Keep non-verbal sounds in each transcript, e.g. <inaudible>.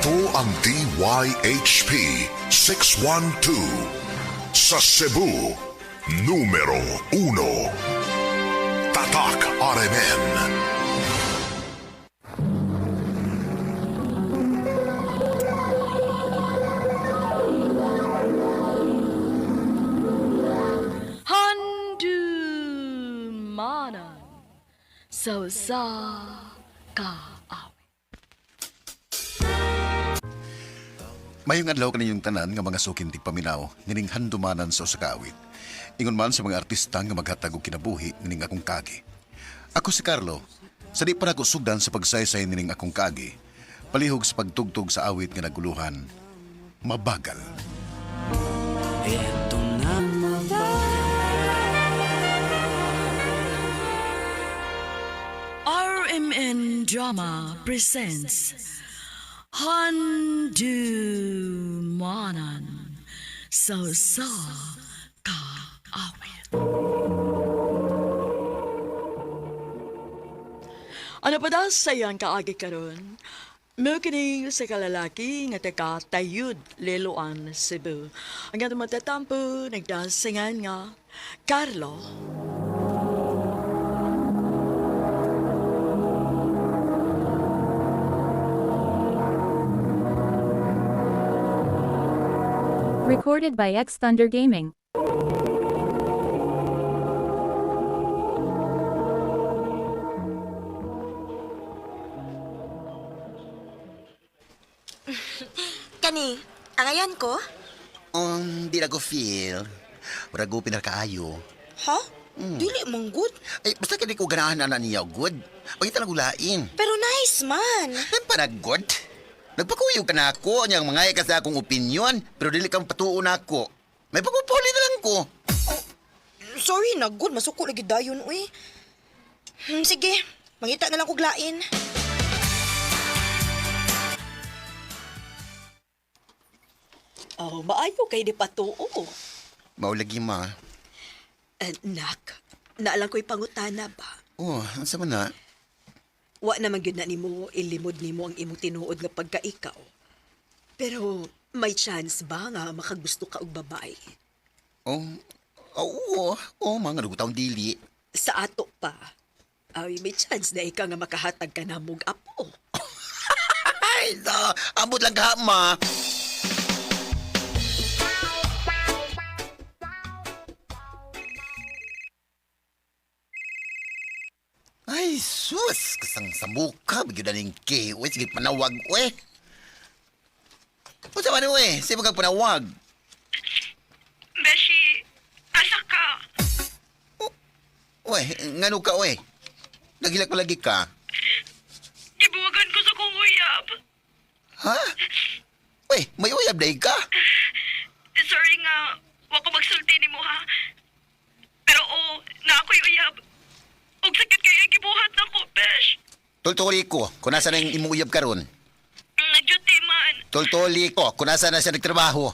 Ito ang DYHP 612 sa Cebu, numero 1. Tatak RMN. Handumanan so sa kaaw. Mayong adlaw kaninyong tanan nga mga sukin paminaw nining handumanan sa usakawit. Ingon man sa mga artista nga maghatag og kinabuhi nining akong kagi. Ako si Carlo. Sa di pa na ko sugdan sa pagsaysay nining akong kagi. Palihog sa pagtugtog sa awit nga naguluhan. Mabagal. RMN Drama presents Handumanan so sa kaawit. Ano pa daw sa iyang kaagi karon? Mo kini sa kalalaki nga taga Tayud, Leloan, Cebu. Ang ato matatampo, nagdasingan nga, Carlo. Recorded by X Thunder Gaming. Kani, angayan ko? Um, di na ko feel. Wala ko pinakaayo. Ha? Dili mong good. Ay, basta kani ko ganahan na niya good. Pagkita na gulain. Pero nice man. Ay, para good. Nagpakuyog ka na ako, niyang mga ka sa akong opinion, pero dili kang patuon ako. May pagpupuli na lang ko. Sorry na, good. Masuko lagi dayon, uy. Hmm, sige, mangita na lang kog lain. Oh, maayo kay di patuo. Maulagi ma. Anak, naalang ko'y pangutana ba? Oh, ang sama na. Wa naman yun na nimo ilimod nimo ang imong tinuod nga pagkaikaw. Pero may chance ba nga makagusto ka og babae? Oh, oo, oh, mga nagutaw dili. Sa ato pa, ay may chance na ikaw nga makahatag ka na mong apo. <laughs> Ay, da, ambot lang ka, ma. Ay, sus! Kasang sa muka, bigyan na ning kay. Uy, sige, panawag, uy. O sa man, uy, sige kang panawag. Beshi, asa ka? Uy, ngano ka, uy? Nagilak lagi ka. Gibuwagan ko sa kong uyab. Ha? Uy, may uyab na ka? Sorry nga, wa ko magsulti ni mo ha. Pero oo, na ako'y uyab. Og sakit kaya gibuhat na ko, Besh. Tultuli ko, kung nasa na yung imong uyab karon. Nag-duty man. Tultuli ko, kung nasa na siya nagtrabaho.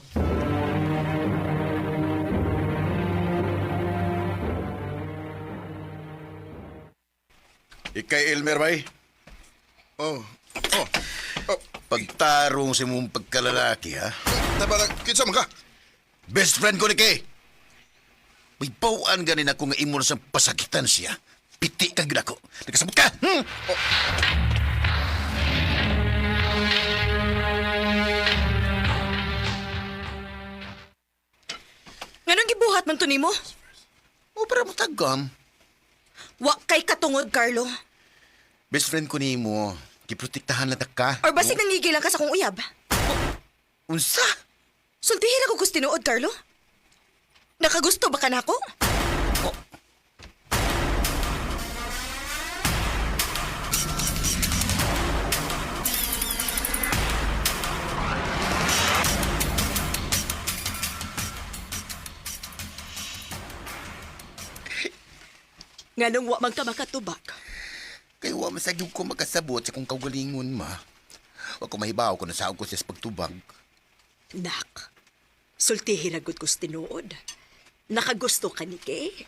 Ikay Elmer bay? Oh, oh, oh, Pagtarong sa mong pagkalalaki ha? nabalag, kinsa man ka? Best friend ko ni kay. May bawaan ganin ako nga imo sa pasakitan siya. Piti ka gid ako. Nagkasabot ka! Hmm? Nganong gibuhat man to nimo? O, para matagam. Wa kay katungod, Carlo. Best friend ko ni mo. Giprotektahan ta ka. Or basig nangigilan ka sa kong uyab? Unsa? Sultihin ako gusto tinuod, Carlo. Nakagusto ba ka na ako? Nganong wa man ka makatubak? Kay wa masagyog ko makasabot sa kung kaugalingon ma. Wa ko mahibaw kung nasaog ko siya sa pagtubag. Nak, sultihin agad ko sa tinuod. Nakagusto ka ni Kay?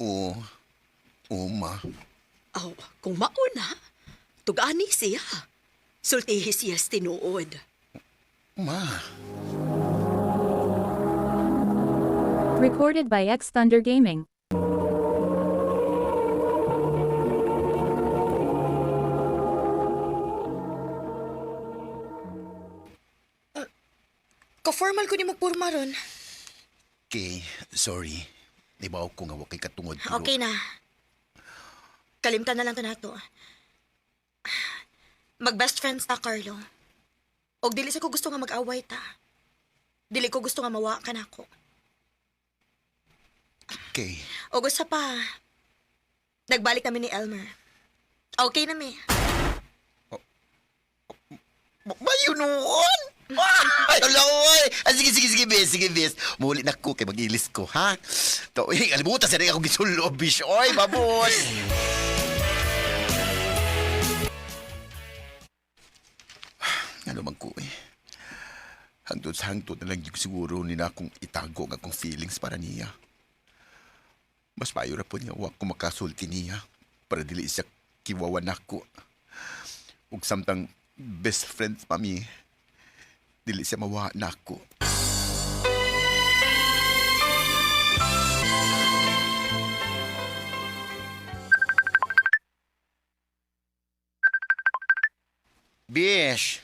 Oo. Oo, ma. Oh, kung mauna, tugani siya. Sultihi siya tinuod. Ma, Recorded by X Thunder Gaming. Ka-formal ko ni magpurma ron. Kay, sorry. Ibaw ko nga wa kay katungod. pero- Okay na. Kalimtan na lang to nato. Mag-best friends ta, Carlo. Og dili sa ko gusto nga mag-away ta. Dili ko gusto nga mawa ka na ako. Kay, O gusto pa, nagbalik kami ni Elmer. Okay na mi. Mayo noon! Ay, ala, oy! Ah, sige, sige, sige, bes, sige, bes. Muli na ko kay mag-ilis ko, ha? To, eh, alimutan sa rin ako gisulo, bish. Oy, babos! <sighs> ano man ko eh. Hangtod sa hangtod na lang yung siguro ni na akong itago ang akong feelings para niya. Mas payo na po niya wa ko niya para dili siya kiwawan ako. Ug samtang best friends mami, dili siya mawa na ako. Bish!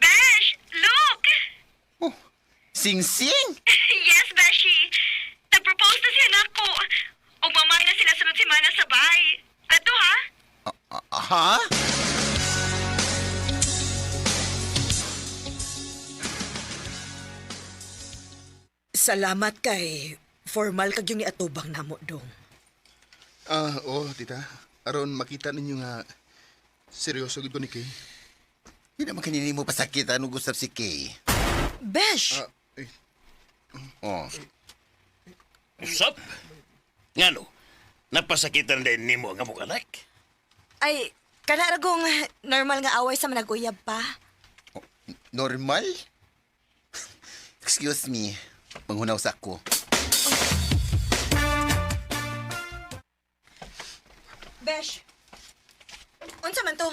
Besh, look! Oh, sing-sing! <laughs> yes, Beshi. Nag-propose na siya nako. O mamay na sila sunod semana sa bahay. Ato ha? Ah, ha? Salamat kay formal kag yung ni atubang namo dong. Ah, oh, tita. Aron makita ninyo nga seryoso gid ko ni Kay. Hindi naman kanini mo pasakit ano gusto si Kay. Besh! Ah, eh, Oh, Usap? Nga no, napasakitan din ni mo nga mong anak. Ay, kana ragong normal nga away sa managuyab pa. normal? <laughs> Excuse me, manghunaw sa ako. Besh! Unsa man to?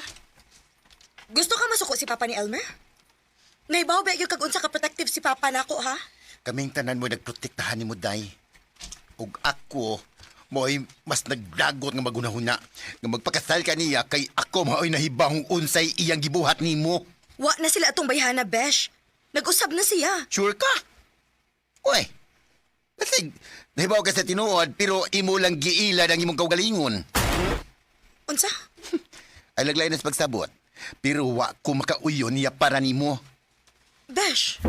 Gusto ka masuko si Papa ni Elmer? Naibaw ba yung kag unsa ka protective si Papa nako ha? Kaming tanan mo nagprotektahan ni mo, day. Ug ako, mo'y mas nagdagot nga magunahuna nga magpakasal ka niya kay ako mao'y nahibahong unsay iyang gibuhat nimo. Wa na sila atong bayhana, Besh. Nag-usab na siya. Sure ka? Uy, kasi nahibaw ka sa tinuod pero imo lang giila ang imong kaugalingon. Unsa? <laughs> Ay laglay na sa pagsabot. Pero wa ko makauyon niya para nimo. Besh!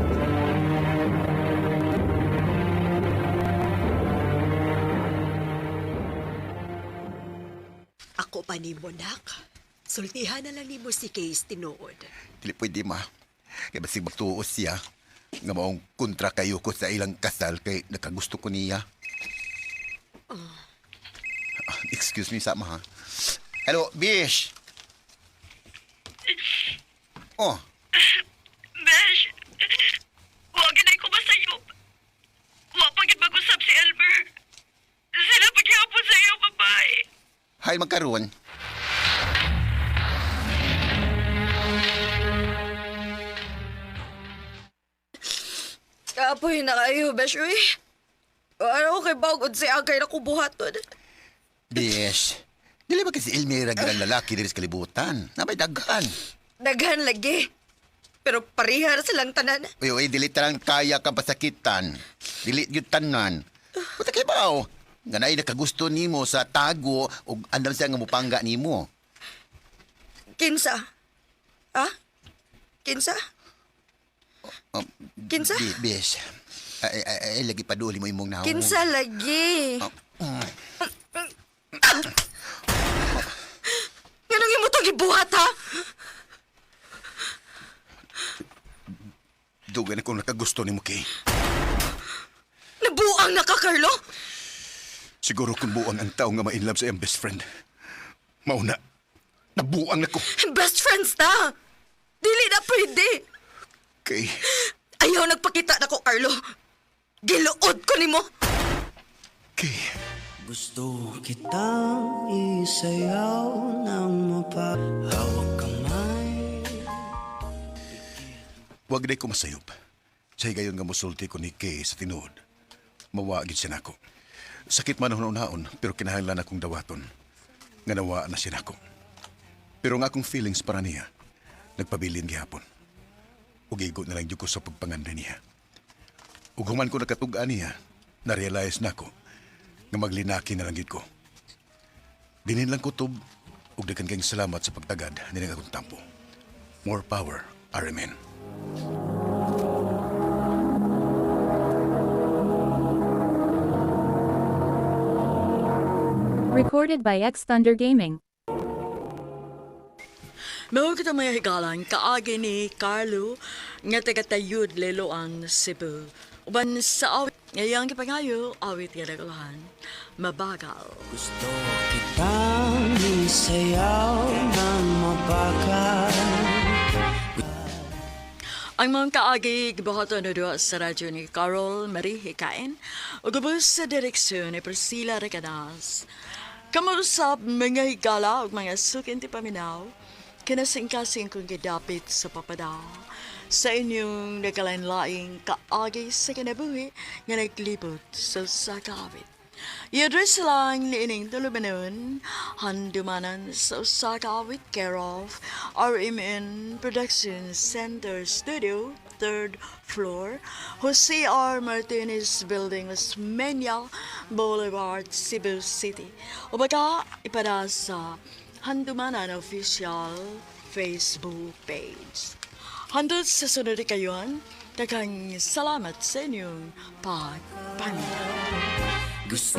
Ako pa ni mo, nak. Sultihan na lang ni mo si Case tinuod. Dili pwede ma. Kaya basig magtuos siya. Nga maong kontra kayo ko sa ilang kasal kay nakagusto ko niya. Ah, Excuse me, sama ha. Hello, Bish. Oh, Besh, huwag ginay ko masayop. Wa pa gid mag-usap si Elmer. Sila paghihapon sa iyo, babae. hay magkaroon. Kapoy na kayo, Besh, uy. Ano kay bagod si Agay na kubuhaton? Bish. Dili ba kasi Elmira girang lalaki diri sa kalibutan? Nabay daghan. Daghan lagi. Pero parihar silang tanan. Uy, uy, dili tarang kaya ka pasakitan. Dili yun tanan. Puta kay bao. Nga naay nakagusto nimo sa tago ug andam siya nga mupangga nimo. Kinsa? Ha? Kinsa? Um, Kinsa? Bi- Bish. Ay, ay, ay, lagi paduli mo imong naong. Kinsa lagi? Ganong imo to gibuhat ha? Dugan ako nakagusto ni mo kay. Nabuang na ka, Carlo? Siguro kung buang ang tao nga ma-inlove sa iyang best friend. Mauna, nabuang na ko. Best friends ta. Dili na pwede. Kay, Ayaw nagpakita na ko, Carlo. Giluod ko nimo. kay, Gusto kitang isayaw ng mapahawak kamay Huwag day ko masayop. Sa higayon nga musulti ko ni Kay sa tinuod. Mawagin siya nako. Sakit man ang naon pero kinahanglan akong dawaton. Nga nawa na siya nako. Pero nga akong feelings para niya, nagpabilin gihapon. Ugigo na lang ko sa pagpanganday niya. Ug human ko nakatugaan niya, na-realize na ko nga maglinaki na lang gid ko. Dinin lang kutob ug daghan kayong salamat sa pagtagad ni akong tampo. More power, RMN. Recorded by X Thunder Gaming. Mao kita may higalan kaagi ni Carlo nga tagatayud leloan Cebu. Uban sa awit ngayang kipangayo awit nga nagulahan. Mabagal. Gusto kitang sayaw ng mabagal Ang mga kaagi gibuhaton na doon sa radyo ni Carol Marie Hikain o sa direksyon ni Priscilla Recanas. Kamusap mga higala o mga sukin ti paminaw, kinasing-kasing kong gidapit sa papada sa inyong nagkalain-laing kaagi sa kinabuhi nga naglibot sa sakawit. I-address lang ni ining tulumanon, handumanan sa Osaka with care of RMN Production Center Studio, third floor, Jose R. Martinez Building, Osmeña Boulevard, Cebu City. O baka ipada sa Handumanan Official Facebook page. Handod sa sunod kayon, daghang salamat sa inyong pagpaminaw. Gusto